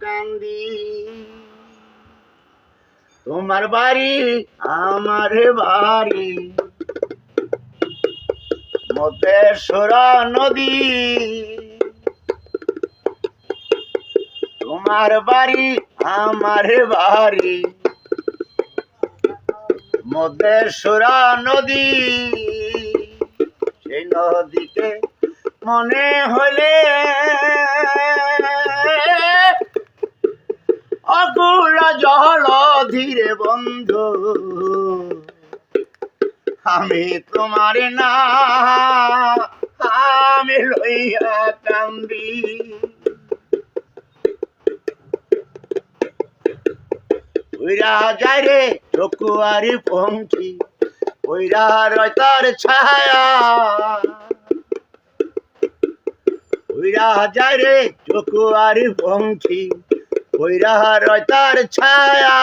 কান্দি। তোমার বাড়ি, আমার বাড়ি। মতেশ্বরা নদী। তোমার বাড়ি, আমার বাড়ি। মতেশ্বরা নদী। সেই নদীকে মনে হলে জল ধীরে বন্ধু। আমি তোমার না, আমি লইয়া কান্দি। ওইরা রে চকুয়ারি পঙ্খী ওইরা ছায়া। ওইরা যায় রে চকুয়ারি পঙ্খী রয় তার ছায়া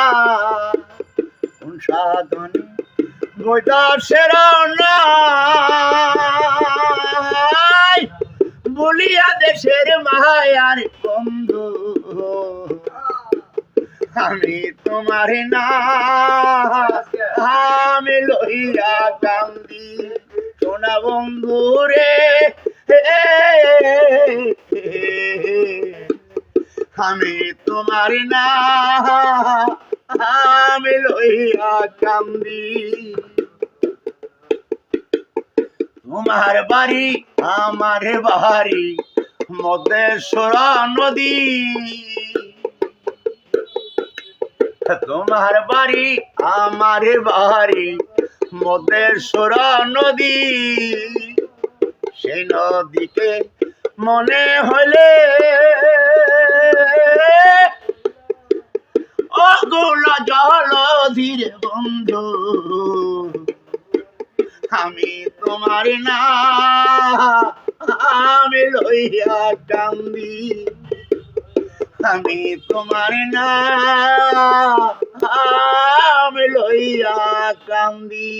কোন সাধনে বৈদাসের নাই বলিয়া দেশের মায়ার বন্ধু আমি তোমার না আমি লইয়া কান্দি সোনা বন্ধু রে আমি তোমার না, আমি লইয়া কান্দি। তোমার বাড়ি, আমার বাড়ি মদেশ্বরা নদী। তোমার বাড়ি, আমার বাড়ি মদেশ্বরা নদী। সেই নদীকে মনে হলে অগুল জল ধীরে বন্ধু। আমি তোমার না, আমি লইয়া কান্দি আমি তোমার না, আমি লইয়া কান্দি